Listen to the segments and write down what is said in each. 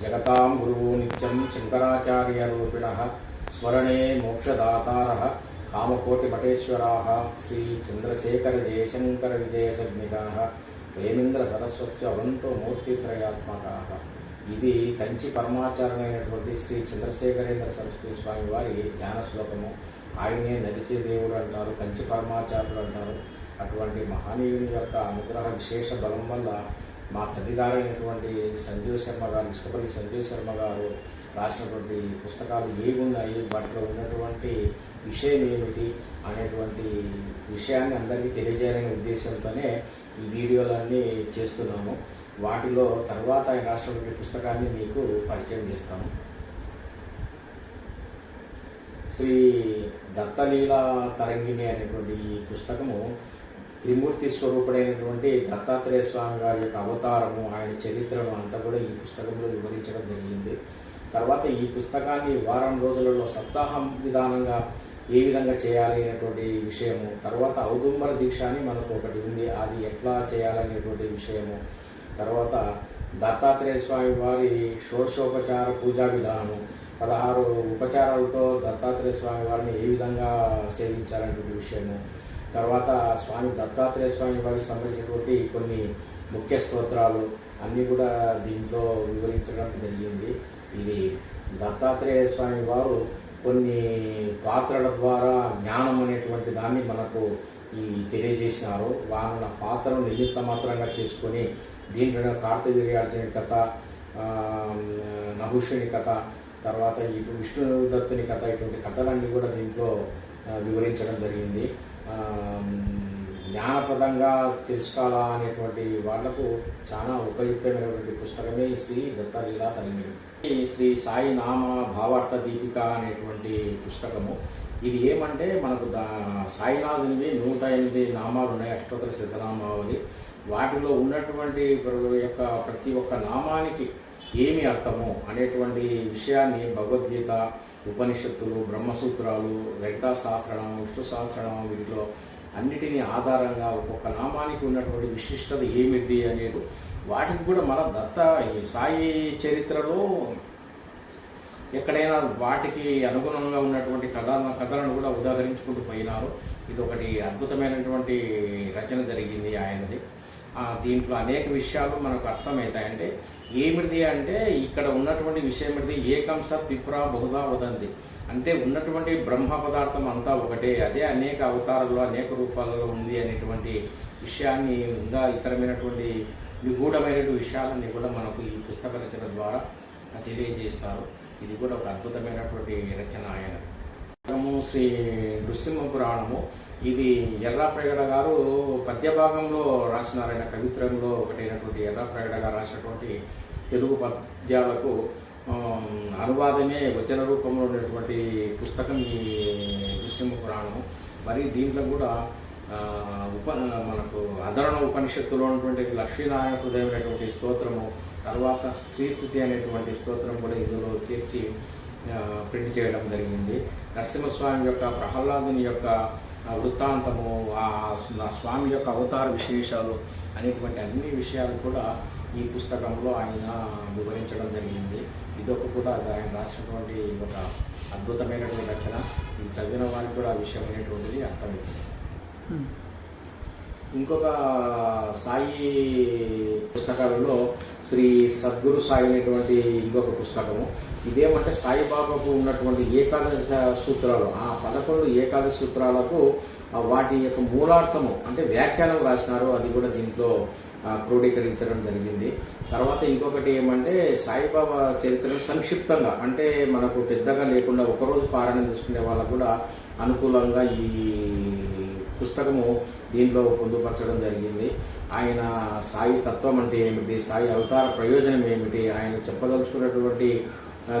జగతాం గురువు నిత్యం శంకరాచార్యరూపిణ స్మరణే మోక్షదాతార కామకోటిమఠేశ్వరా శ్రీ చంద్రశేఖర జయశంకర విజయసజ్ఞికా ప్రేమింద్ర సరస్వతి అవంతో మూర్తిత్రయాత్మక ఇది కంచి పరమాచారమైనటువంటి శ్రీ చంద్రశేఖరేంద్ర సరస్వతి స్వామి వారి ధ్యాన శ్లోకము ఆయనే నడిచే దేవుడు అంటారు కంచి పరమాచారులు అంటారు. అటువంటి మహనీయుని యొక్క అనుగ్రహ విశేష బలం వల్ల మా తల్లిగారైనటువంటి సంజీవ్ శర్మ గారు ఇష్టపల్లి సంజీవ్ శర్మ గారు రాసినటువంటి పుస్తకాలు ఏవి ఉన్నాయి వాటిలో ఉన్నటువంటి విషయం ఏమిటి అనేటువంటి విషయాన్ని అందరికీ తెలియజేయాలనే ఉద్దేశంతోనే ఈ వీడియోలన్నీ చేస్తున్నాము. వాటిలో తర్వాత ఆయన రాసినటువంటి పుస్తకాన్ని మీకు పరిచయం చేస్తాము. శ్రీ దత్తలీల తరంగిణి అనేటువంటి ఈ పుస్తకము త్రిమూర్తి స్వరూపుడైనటువంటి దత్తాత్రేయ స్వామి గారి యొక్క అవతారము ఆయన చరిత్రను అంతా కూడా ఈ పుస్తకంలో వివరించడం జరిగింది. తర్వాత ఈ పుస్తకాన్ని వారం రోజులలో సప్తాహం విధానంగా ఏ విధంగా చేయాలి అనేటువంటి విషయము తర్వాత ఔదుంబర దీక్ష అని మనకు ఒకటి ఉంది. అది ఎట్లా చేయాలనేటువంటి విషయము తర్వాత దత్తాత్రేయ స్వామి వారి షోడశోపచార పూజా విధానము పదహారు ఉపచారాలతో దత్తాత్రేయ స్వామి వారిని ఏ విధంగా సేవించాలనేటువంటి విషయము తర్వాత స్వామి దత్తాత్రేయ స్వామి వారికి సంబంధించినటువంటి కొన్ని ముఖ్య స్తోత్రాలు అన్నీ కూడా దీంట్లో వివరించడం జరిగింది. ఇది దత్తాత్రేయ స్వామి వారు కొన్ని పాత్రల ద్వారా జ్ఞానం అనేటువంటి దాన్ని మనకు ఈ తెలియజేసినారు వాళ్ళ పాత్రను నిమిత్త మాత్రంగా చేసుకొని దీంట్లో కార్తవీర్యార్జుని కథ ఆ, నహుషుని కథ తర్వాత ఇటు విష్ణుదత్తుని కథ ఇటువంటి కథలన్నీ కూడా దీంట్లో వివరించడం జరిగింది. జ్ఞానప్రదంగా తెలుసుకోవాలా అనేటువంటి వాళ్ళకు చాలా ఉపయుక్తమైనటువంటి పుస్తకమే శ్రీ దత్తలీలా తల్లిమిడి శ్రీ సాయి నామ భావార్థ దీపిక అనేటువంటి పుస్తకము. ఇది ఏమంటే మనకు దా సాయినాథునివి నూట ఎనిమిది నామాలు ఉన్నాయి అష్టోత్తర సిద్ధనామావళి. వాటిలో ఉన్నటువంటి యొక్క ప్రతి ఒక్క నామానికి ఏమి అర్థము అనేటువంటి విషయాన్ని భగవద్గీత ఉపనిషత్తులు బ్రహ్మసూత్రాలు లలితా సహస్రనామం విష్ణు సహస్రనామం వీటిలో అన్నిటినీ ఆధారంగా ఒక్కొక్క నామానికి ఉన్నటువంటి విశిష్టత ఏమిటి అనేది వాటికి కూడా మన దత్త ఈ సాయి చరిత్రలో ఎక్కడైనా వాటికి అనుగుణంగా ఉన్నటువంటి కథ కథలను కూడా ఉదాహరించుకుంటూ పోయినారు. ఇది ఒకటి అద్భుతమైనటువంటి రచన జరిగింది ఆయనది. దీంట్లో అనేక విషయాలు మనకు అర్థమవుతాయంటే ఏమిటి అంటే ఇక్కడ ఉన్నటువంటి విషయం ఏంటిది ఏకం సత్ విప్రా బహుదా వదంది అంటే ఉన్నటువంటి బ్రహ్మ పదార్థం అంతా ఒకటే. అదే అనేక అవతారాల్లో అనేక రూపాలలో ఉంది అనేటువంటి విషయాన్ని ఇంకా ఇతరమైనటువంటి నిగూఢమైనటువంటి విషయాలన్నీ కూడా మనకు ఈ పుస్తక రచన ద్వారా తెలియజేస్తారు. ఇది కూడా ఒక అద్భుతమైనటువంటి రచన ఆయన. శ్రీ నృసింహ పురాణము ఇది ఎర్రాప్రగడ గారు పద్య భాగంలో రాసినారాయణ కవిత్రంలో ఒకటైనటువంటి ఎర్రాప్రగడ గారు రాసినటువంటి తెలుగు పద్యాలకు అనువాదమే వచన రూపంలో ఉన్నటువంటి పుస్తకం ఈ దృశ్యము పురాణము మరి దీంట్లో కూడా ఉప మనకు అదరణ ఉపనిషత్తులో ఉన్నటువంటి లక్ష్మీనారాయణ హృదయమైనటువంటి స్తోత్రము తర్వాత స్త్రీస్థుతి అనేటువంటి స్తోత్రం కూడా ఇందులో చేర్చి ప్రింట్ చేయడం జరిగింది. నరసింహస్వామి యొక్క ప్రహ్లాదుని యొక్క వృత్తాంతము ఆ స్వామి యొక్క అవతార విశేషాలు అనేటువంటి అన్ని విషయాలు కూడా ఈ పుస్తకంలో ఆయన వివరించడం జరిగింది. ఇదొక కూడా ఆయన రాసినటువంటి ఒక అద్భుతమైనటువంటి రచన. ఇది చదివిన వారికి కూడా ఆ విషయం అనేటువంటిది అర్థమవుతుంది. ఇంకొక సాయి పుస్తకాలలో శ్రీ సద్గురు సాయి అనేటువంటి ఇంకొక పుస్తకము. ఇదేమంటే సాయిబాబాకు ఉన్నటువంటి ఏకాదశ సూత్రాలు. ఆ పదకొండు ఏకాదశ సూత్రాలకు వాటి యొక్క మూలార్థము అంటే వ్యాఖ్యానం రాసినారు. అది కూడా దీంట్లో క్రోడీకరించడం జరిగింది. తర్వాత ఇంకొకటి ఏమంటే సాయిబాబా చరిత్రను సంక్షిప్తంగా అంటే మనకు పెద్దగా లేకుండా ఒకరోజు పారాయణ చేసుకునే వాళ్ళకు కూడా అనుకూలంగా ఈ పుస్తకము దీనిలో పొందుపరచడం జరిగింది. ఆయన సాయి తత్వం అంటే ఏమిటి? సాయి అవతార ప్రయోజనం ఏమిటి? ఆయన చెప్పదలుచుకున్నటువంటి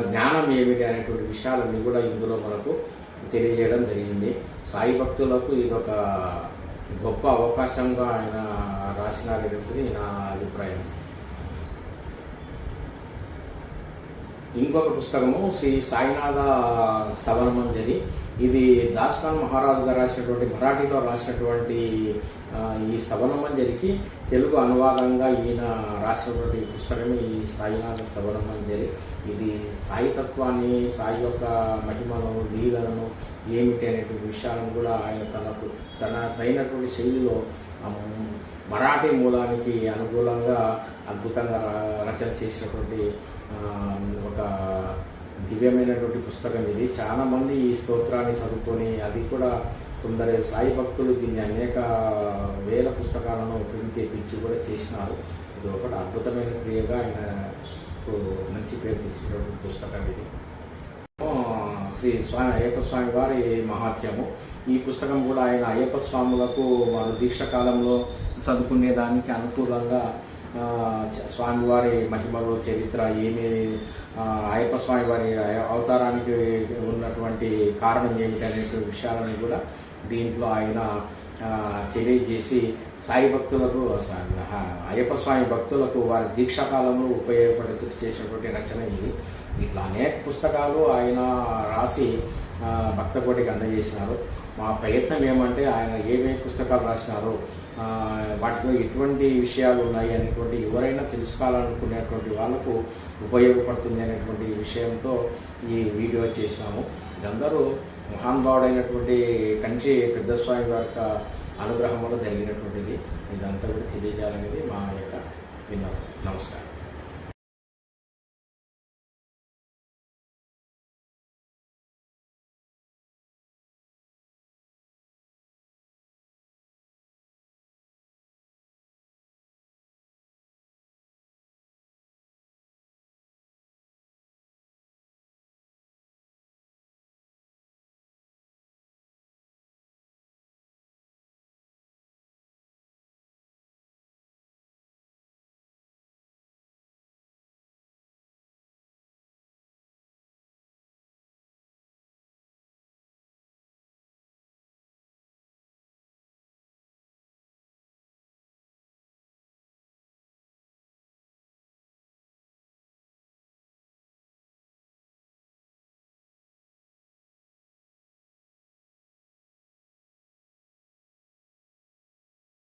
జ్ఞానం ఏమిటి అనేటువంటి విషయాలన్నీ కూడా ఇందులో మనకు తెలియజేయడం జరిగింది. సాయి భక్తులకు ఇది ఒక గొప్ప అవకాశంగా ఆయన రాసినారనేటువంటిది నా అభిప్రాయం. ఇంకొక పుస్తకము శ్రీ సాయినాథ స్థవనమంజరి ఇది దాస్ఖాన్ మహారాజు గారు రాసినటువంటి మరాఠీలో రాసినటువంటి ఆ, ఈ స్థవనమంజరికి తెలుగు అనువాదంగా ఈయన రాసినటువంటి పుస్తకమే ఈ సాయినాథ స్థవనమంజరి ఇది సాయి తత్వాన్ని సాయి యొక్క మహిమను లీలను ఏమిటి అనేటువంటి విషయాలను కూడా ఆయన తనకు తన తగినటువంటి శైలిలో మరాఠీ మూలానికి అనుకూలంగా అద్భుతంగా రచన చేసినటువంటి ఒక దివ్యమైనటువంటి పుస్తకం ఇది. చాలామంది ఈ స్తోత్రాన్ని చదువుకొని అది కూడా కొందరు సాయి భక్తులు దీన్ని అనేక వేల పుస్తకాలను ప్రింట్ చేయించి కూడా చేసినారు. ఇది ఒకటి అద్భుతమైన క్రియగా ఆయన మంచి పేరు తెచ్చినటువంటి పుస్తకం ఇది. శ్రీ స్వామి అయ్యప్ప స్వామి వారి మహాత్యము ఈ పుస్తకం కూడా ఆయన అయ్యప్ప స్వాములకు వారు దీక్ష కాలంలో చదువుకునే దానికి అనుకూలంగా స్వామివారి మహిమలు చరిత్ర ఏమి అయ్యప్ప స్వామి వారి అవతారానికి ఉన్నటువంటి కారణం ఏమిటి అనేటువంటి విషయాలను కూడా దీంట్లో ఆయన తెలియజేసి సాయి భక్తులకు అయ్యప్ప స్వామి భక్తులకు వారి దీక్షాకాలంలో ఉపయోగపడేట్టు చేసినటువంటి రచన ఇది. ఇట్లా అనేక పుస్తకాలు ఆయన రాసి భక్తకోటికి భక్త కోటికి అందజేసినారు. మా ప్రయత్నం ఏమంటే ఆయన ఏమేమి పుస్తకాలు రాసినారో వాటిలో ఎటువంటి విషయాలు ఉన్నాయి అనేటువంటి ఎవరైనా తెలుసుకోవాలనుకునేటువంటి వాళ్ళకు ఉపయోగపడుతుంది అనేటువంటి విషయంతో ఈ వీడియో చేసినాము. ఇదందరూ మహానుభావుడైనటువంటి కంచి పెద్ద స్వామి వారి యొక్క అనుగ్రహం వల్ల జరిగినటువంటిది ఇదంతా కూడా తెలియజేయాలనేది మా యొక్క